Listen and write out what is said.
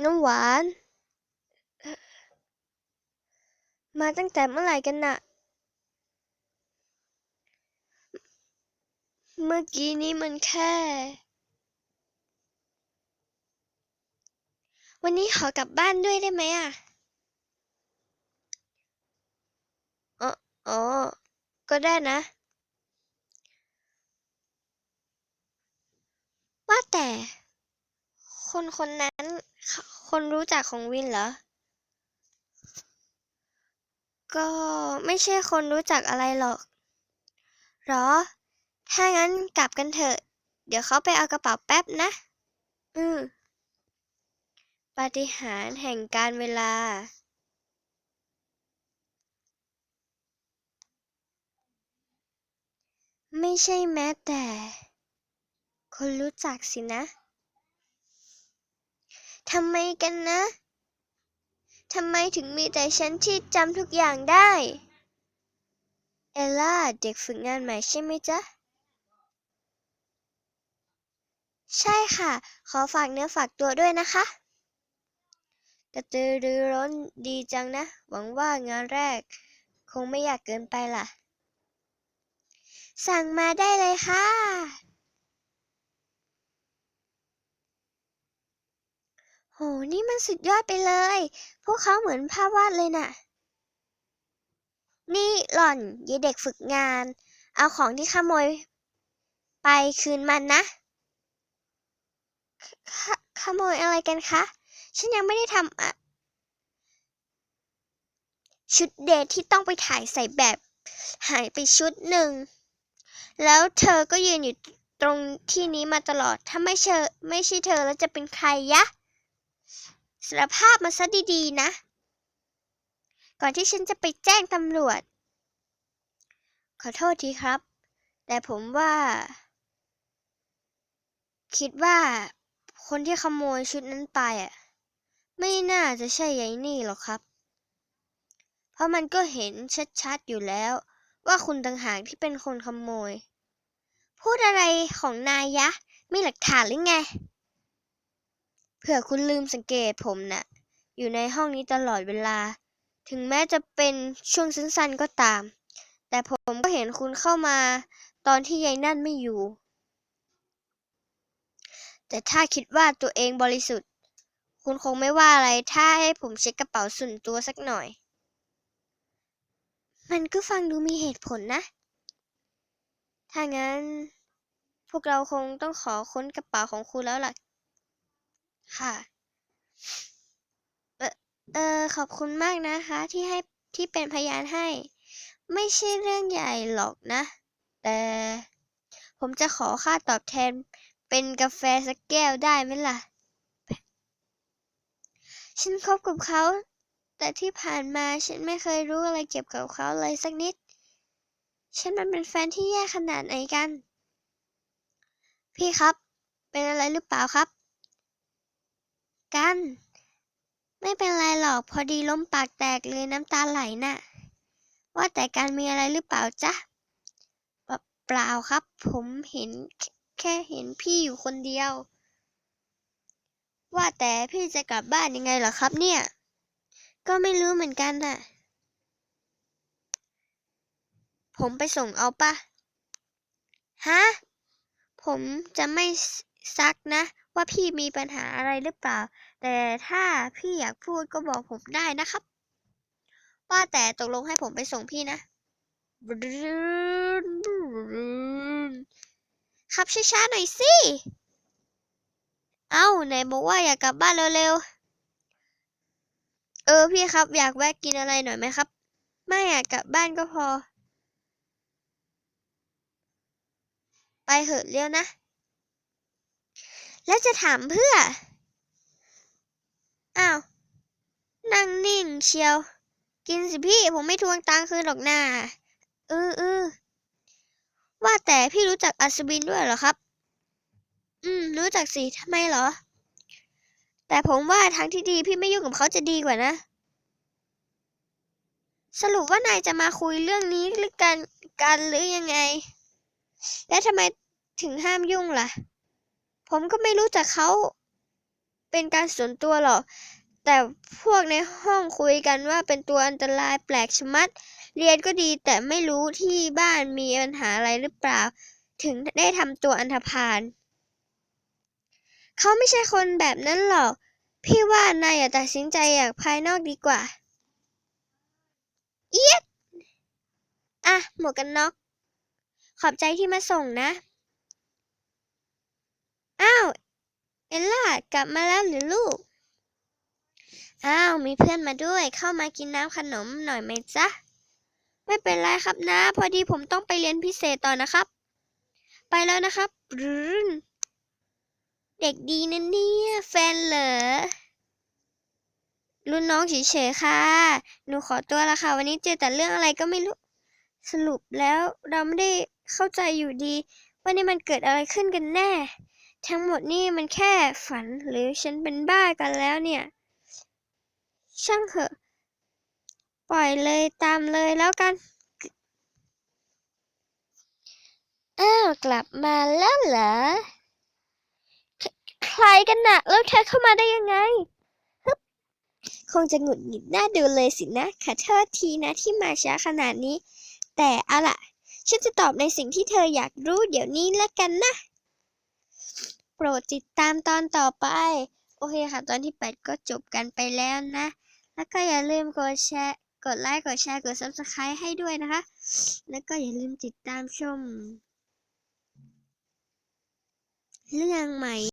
น้ำหวาน มาตั้งแต่เมื่อไหร่กันน่ะ เมื่อกี้นี้มันแค่ วันนี้ขอกลับบ้านด้วยได้ไหมอะอ๋ออ๋อก็ได้นะ ว่าแต่ คนคนนั้น คนรู้จักของวินเหรอ ก็ไม่ใช่คนรู้จักอะไรหรอก หรอ ถ้างั้นกลับกันเถอะ เดี๋ยวเขาไปเอากระเป๋าแป๊บนะ อืมปาฏิหาริย์แห่งการเวลา ไม่ใช่แม้แต่ คนรู้จักสินะ ทำไมกันนะ ทำไมถึงมีแต่ฉันที่จำทุกอย่างได้ เอลล่าเด็กฝึกงานใหม่ใช่ไหมจ๊ะ ใช่ค่ะ ขอฝากเนื้อฝากตัวด้วยนะคะ กระตือรือร้นดีจังนะ หวังว่างานแรก คงไม่อยากเกินไปล่ะ สั่งมาได้เลยค่ะ โห นี่มันสุดยอดไปเลย พวกเขาเหมือนภาพวาดเลยน่ะ นี่หล่อนยายเด็กฝึกงาน เอาของที่ขโมย ไปคืนมันนะขขขโมยอะไรกันคะ ฉันยังไม่ได้ทำอะชุดเดทที่ต้องไปถ่ายใส่แบบ หายไปชุดหนึ่ง แล้วเธอก็ยืนอยู่ตรงที่นี้มาตลอด ถ้าไม่เชอไม่ใช่เธอแล้วจะเป็นใครยะ สารภาพมาซะดีๆนะ ก่อนที่ฉันจะไปแจ้งตำรวจ ขอโทษทีครับ แต่ผมว่า คิดว่าคนที่ขโมยชุดนั้นไปอะ ไม่น่าจะใช่ยายนี่หรอกครับ เพราะมันก็เห็นชัดๆอยู่แล้ว ว่าคุณต่างหากที่เป็นคนขโมย พูดอะไรของนายยะ มีหลักฐานหรือไง เผื่อคุณลืมสังเกตผมน่ะ อยู่ในห้องนี้ตลอดเวลา ถึงแม้จะเป็นช่วงสั้นๆก็ตาม แต่ผมก็เห็นคุณเข้ามา ตอนที่ยายนั่นไม่อยู่ แต่ถ้าคิดว่าตัวเองบริสุทธิ์ คุณคงไม่ว่าอะไรถ้าให้ผมเช็คกระเป๋าส่วนตัวสักหน่อย มันก็ฟังดูมีเหตุผลนะ ถ้างั้น พวกเราคงต้องขอค้นกระเป๋าของคุณแล้วล่ะ ค่ะเออขอบคุณมากนะคะที่ให้ที่เป็นพยานให้ ไม่ใช่เรื่องใหญ่หรอกนะ แต่ผมจะขอค่าตอบแทนเป็นกาแฟสักแก้วได้ไหมล่ะ ฉันคบกับเขา แต่ที่ผ่านมาฉันไม่เคยรู้อะไรเกี่ยวกับเขาเลยสักนิด ฉันมันเป็นแฟนที่แย่ขนาดไหนกัน พี่ครับ เป็นอะไรหรือเปล่าครับ ไม่เป็นไรหรอกพอดีล้มปากแตกเลยน้ำตาไหลน่ะ ว่าแต่การมีอะไรหรือเปล่าจ๊ะ เปล่าครับ ผมเห็นแค่แค่เห็นพี่อยู่คนเดียว ว่าแต่พี่จะกลับบ้านยังไงเหรอครับเนี่ย ก็ไม่รู้เหมือนกันน่ะ ผมไปส่งเอาปะฮะ ผมจะไม่ ซักนะ ว่าพี่มีปัญหาอะไรหรือเปล่า แต่ถ้าพี่อยากพูดก็บอกผมได้นะครับ ว่าแต่ตกลงให้ผมไปส่งพี่นะ ขับช้าๆหน่อยสิ เอ้าไหนบอกว่าอยากกลับบ้านเร็วๆ เออพี่ครับ อยากแวะกินอะไรหน่อยไหมครับ ไม่อยากกลับบ้านก็พอ ไปเหอะเร็วนะ แล้วจะถามเพื่อ อ้าว นั่งนิ่งเชียว กินสิพี่ผมไม่ทวงตังค์คืนหรอกนาเออเออว่าแต่พี่รู้จักอัศวินด้วยเหรอครับ อืม รู้จักสิทำไมเหรอ แต่ผมว่าทางที่ดีพี่ไม่ยุ่งกับเขาจะดีกว่านะ สรุปว่านายจะมาคุยเรื่องนี้หรือกันกันหรือยังไง และทำไมถึงห้ามยุ่งล่ะ ผมก็ไม่รู้จักเขาเป็นการส่วนตัวหรอก แต่พวกในห้องคุยกันว่าเป็นตัวอันตรายแปลกชะมัด เรียนก็ดีแต่ไม่รู้ที่บ้านมีปัญหาอะไรหรือเปล่า ถึงได้ทำตัวอันธพาลเขาไม่ใช่คนแบบนั้นหรอก พี่ว่านายอย่าตัดสินใจอย่างภายนอกดีกว่า เอียดอะ หมวกกันน็อก ขอบใจที่มาส่งนะ อ้าว เอลล่ากลับมาแล้วหรือลูก อ้าว มีเพื่อนมาด้วย เข้ามากินน้ำขนมหน่อยไหมจ๊ะ ไม่เป็นไรครับนะ พอดีผมต้องไปเรียนพิเศษต่อนะครับ ไปแล้วนะครับรเด็กดีนะเนี่ย แฟนเหรอรุ่นน้องเฉยๆค่ะ หนูขอตัวละค่ะ วันนี้เจอแต่เรื่องอะไรก็ไม่รู้ สรุปแล้วเราไม่ได้เข้าใจอยู่ดี ว่านี่มันเกิดอะไรขึ้นกันแน่ ทั้งหมดนี่มันแค่ฝันหรือฉันเป็นบ้ากันแล้วเนี่ย ช่างเถอะ ปล่อยเลยตามเลยแล้วกัน อ้าว กลับมาแล้วเหรอ ใครกันน่ะ แล้วเธอเข้ามาได้ยังไงฮึบคงจะหงุดหงิดหน้าดูเลยสินะขอโทษทีนะที่มาช้าขนาดนี้ แต่เอาล่ะ ฉันจะตอบในสิ่งที่เธออยากรู้เดี๋ยวนี้และกันนะ รดติดตามตอนต่อไป โอเคค่ะ ตอนที่ 8 ก็จบกันไปแล้วนะ แล้วก็อย่าลืมกดแชร์กดไลค์กดแชร์กด subscribe ให้ด้วยนะคะ แล้วก็อย่าลืมติดตามชม เรื่องใหม่